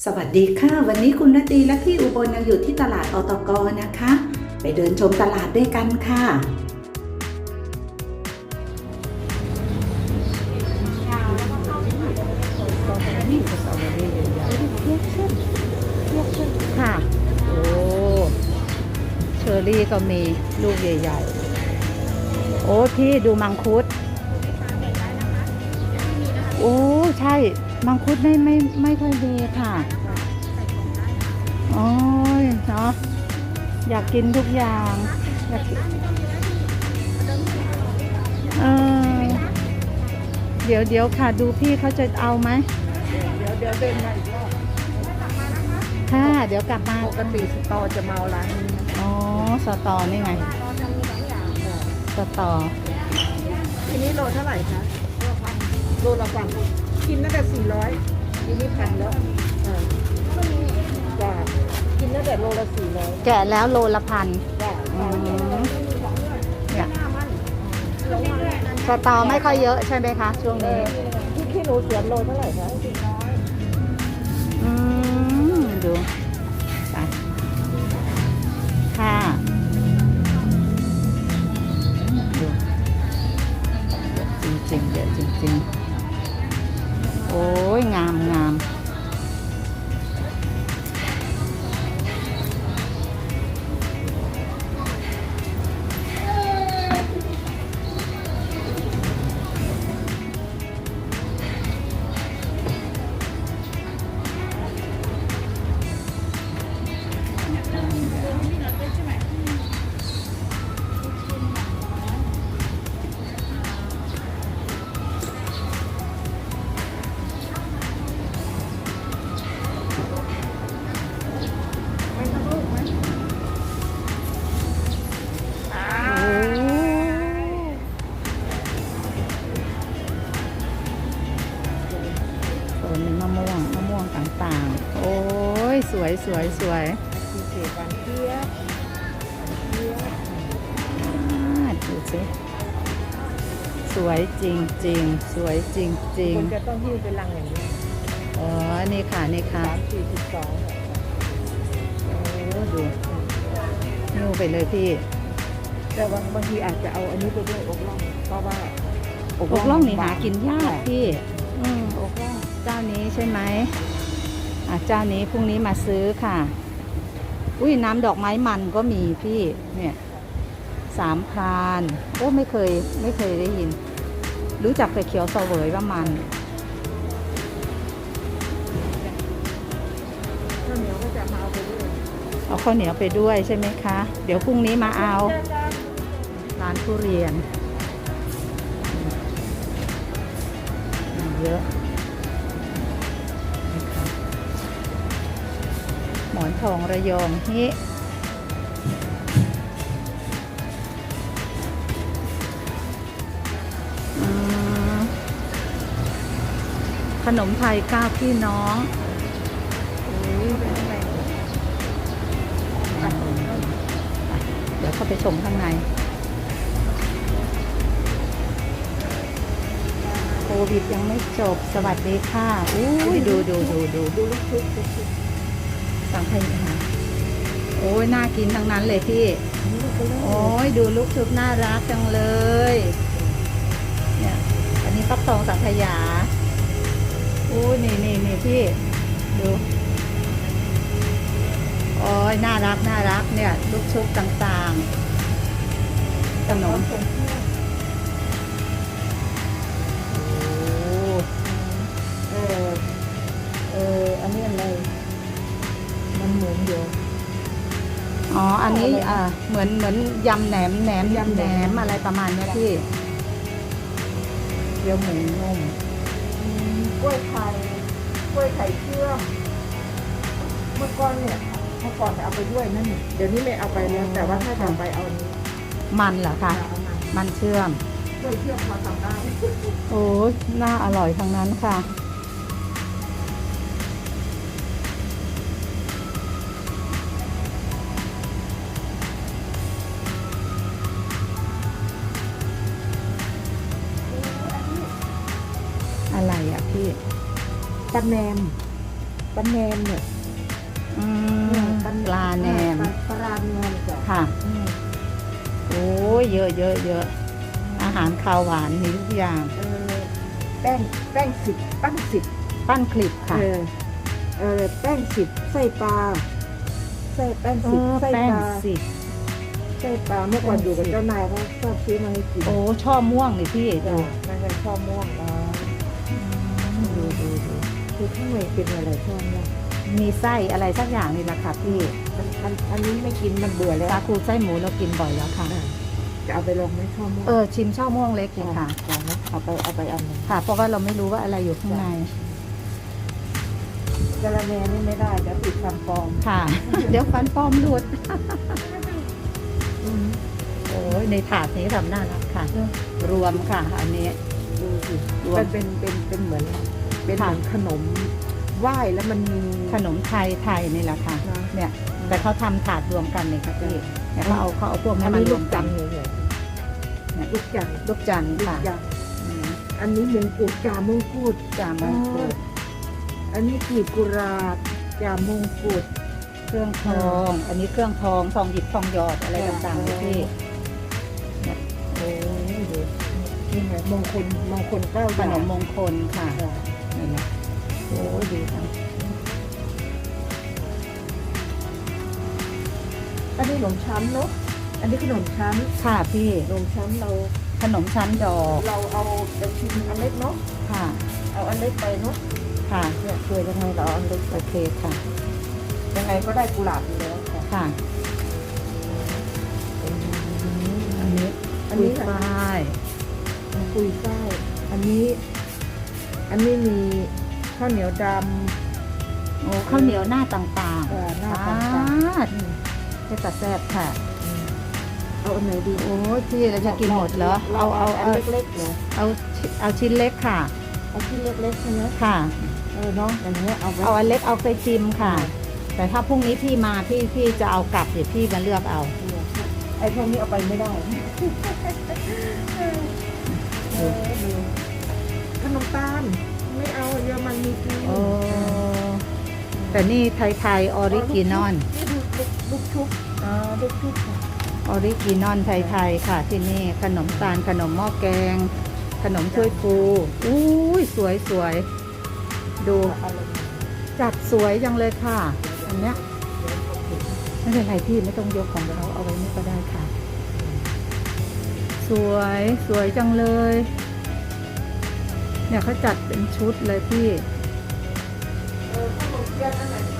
สวัสดีค่ะ วันนี้คุณนาตีและพี่อุบลยังอยู่ที่ตลาดอตกนะคะ ไปเดินชมตลาดด้วยกันค่ะ ค่ะ โอ้ เชอรี่ก็มีลูกใหญ่ๆ โอ้ พี่ดูมังคุด โอ้ ใช่ มังคุดไม่ไม่ไม่ค่อยดีค่ะโอ้ยเนาะอยากกินทุกอย่างอยากกินเออเดี๋ยวเดี๋ยวค่ะดูพี่เขาจะเอาไหมเดี๋ยวเดี๋ยวเดินมาอีกรอบค่ะเดี๋ยวกลับมาปกติสตอจะเมาร้านนี้นะอ๋อสตอนี่ไงสตอทีนี้โลเท่าไหร่คะโลละพัน กินตั้งแต่สี่ร้อยทีนี้พันแล้วเออจ้ากินตั้งแต่โลละสี่ร้อยแกะแล้วโลละพันจ้าอืมเนี่ยสตอไม่ค่อยเยอะใช่ไหมคะ ช่วงนี้ ที่ขี้หนูเสือโลเท่าไหร่คะ สวยสวยสวยมีเศษวันเทียบอ่าดูสิสวยจริงจริงๆสวยจริงจริงคนจะต้องหิ้วเป็นลังอย่างนี้ๆอ๋อ นี่ค่ะ นี่ค่ะสามสี่สิบสองโอ้ดูนิ้วไปเลยพี่ แต่บางบางทีอาจจะเอาอันนี้ไปด้วยอกล่องเพราะว่าอกล่องนี่หากินยากพี่อืมอกล่องเจ้านี้ใช่ไหมอะ เจ้านี้พรุ่งนี้มาซื้อค่ะ อุ้ยน้ำดอกไม้มันก็มีพี่เนี่ยสามพรานโอ้ไม่เคยไม่เคยได้ยิน รู้จักแต่เขียวเสวยว่ามันข้าวเหนียวก็จะมาเอาไปด้วยเอาข้าวเหนียวไปด้วยใช่ไหมคะ เดี๋ยวพรุ่งนี้มาเอาร้านทุเรียนอืมเยอะ ทองระยองฮิขนมไทยก้าวพี่น้องเดี๋ยวเข้าไปชมข้างใน โควิดยังไม่จบ สวัสดีค่ะอุ้ดูดูดูดูดูลูกชุบ ลูกชุบสังขยาโอ้ยน่ากินทั้งนั้นเลยพี่ โอ้ยดูลูกชุบน่ารักจังเลย เนี่ย อันนี้ฟักทองสังขยาโอ้ยนี่นี่นี่พี่ ดูโอ้ยน่ารักน่ารักเนี่ย ลูกชุบต่างๆขนมโอ้เออเอออันนี้อะไร มันเหมือนเดียวอ๋อ อันนี้อะไรอ่าเหมือนเหมือนยำแหนมแหนมยำยำแหแหนนมมอะไรประมาณเนี้ยพี่เดียวหมูนุ่มอืมกล้วยไข่กล้วยไข่เชื่อมเมื่อก่อนเนี่ยเมื่อก่อนจะเอาไปด้วยนั่นนี่เดี๋ยวนี้ไม่เอาไปแล้วแต่ว่าถ้าจะเอาไปเอาอันนี้มันเหรอคะ เอามามันเชื่อม กล้วยเชื่อมพอทำได้โอ้ยน่าอร่อยทั้งนั้นค่ะ ปลาแหนมปลาแนมเนี่ยอืมปลาแหนมปลาปลาแนมจ้ะค่ะอืมโอ้ยเยอะเยอะเยอะอาหารคาวหวานมีทุกอย่างเออแป้งแป้งสิบปั้นสิบปั้นคลิปค่ะเออเออแป้งสิบไส้ปลาไส้แป้งเอสิบอไส้แป้ปงลาสิไส้ปลาเมื่อก่อนแป้งอยู่กับสิบเจ้านายเขาชอบซื้อมาให้กินโอ้ชอบม่วงเลยพี่จ้ะดูมันเป็นข้าวม่วงนะดูดูดู คือข้างในเป็นอะไรข้าวม่วงมีไส้อะไรสักอย่างนี่แหละค่ะพี่อันอันอันนี้ไม่กินมันเบื่อแล้วสาคูไส้หมูเรากินบ่อยแล้วค่ะอะจะเอาไปลองไหมข้าวม่วงเออชิมช่อม่วงเล็กดีค่ะเอาไหมเอาไปเอาไปอันหนึงค่ะ เพราะว่าเราไม่รู้ว่าอะไรอยู่ข้างในกะละแมนี่ไม่ได้เดี๋ยวติดฟันปลอมค่ะ เดี๋ยวฟันปลอมหลุดอืมโอ้ยในถาดนี้ทำน่ารักค่ะเนอะรวมค่ะ อันนี้ดูสิรวมมันเป็นเป็นเป็นเหมือน เป็นเหค่ะมือนขนมไหว้แล้วมันมี ขนมไทยไทยนี่แหละค่ะ นะเนี่ย แต่เขาทำถาดรวมกันเลยค่ะพี่เนี่ยเขาเอาเขาเอาพวกอันี้นมานี้รลูวมกกัจันนทร์เลยเนี่ยเนี่ยลูกจันทร์ลูกจันทร์ลูกค่ะจันทร์อืมอันนี้มงกุฎจ่ามงกุฎ จามงกุฎอันนี้กีบกุราบจ่ามงกุฎ เครื่องทอง อันนี้เครื่องทองทองหยิบทองหยอดอะไรต่างๆเลยพี่โอ้ยดูนี่ไงมงคลมงคลเก้าขนมมงคลค่ะจ้ะ นี่นะโอ้ยดีจังอันนี้ขนมชั้นเนาะอันนี้ขนมชั้นค่ะพี่ขนมชั้นเราขนมชั้นดอกเราเอาไปชิมอันเล็กเนาะค่ะ เอาอันเล็กไปเนาะค่ะเนี่ยช่วยยังไงเราเอาอันเล็กไปโอเคค่ะยังไงก็ได้กุหลาบอยู่แล้วค่ะค่ะอันนี้อันนี้คุยค่ะฝ้ายคุยไส้อันนี้ อันนี้มีข้าวเหนียวดโอ้ข้าวเหนียวหน้าต่างำเอ่อหๆน้าอ่าต่างๆอืมให้ตัดแซ่บค่ะ เอาอันไหนดีโอ้ยพี่เราจะกินหมดเหรอเอาเอาอันเอาเล็กๆเหรอเอาเอาชิ้นเล็กค่ะ เอาที่เล็กๆใช่ไหมค่ะ เออเนาะอย่างเงี้ยเอาไว้เอาอันเล็กเอาไปชิมค่ะ แต่ถ้าพรุ่งนี้พี่มาพี่พี่จะเอากลับเดี๋ยวพี่มาเลือกเอา ไอ้พวกนี้เอาไปไม่ได้เออดู ขนมตาลไม่เอาเยอรมันมีกินโอ้แต่นี่ไทยๆออริจินอลนี่ดูลูกลูกชุบอ่าลูกชุบค่ะออริจินอลไทยๆค่ะที่นี่ขนมตาลขนมหม้อแกง ขนมถ้วยฟูอุ้ยสวยสวยดูอะไรจัดสวยจังเลยค่ะ อันเนี้ยไม่เป็นไรพี่ไม่ต้องยกของเขาเอาไว้นี่ก็ได้ค่ะ สวยสวยจังเลย เนี่ยเขาจัดเป็นชุดเลยพี่ เออขนมเทียนอันไหน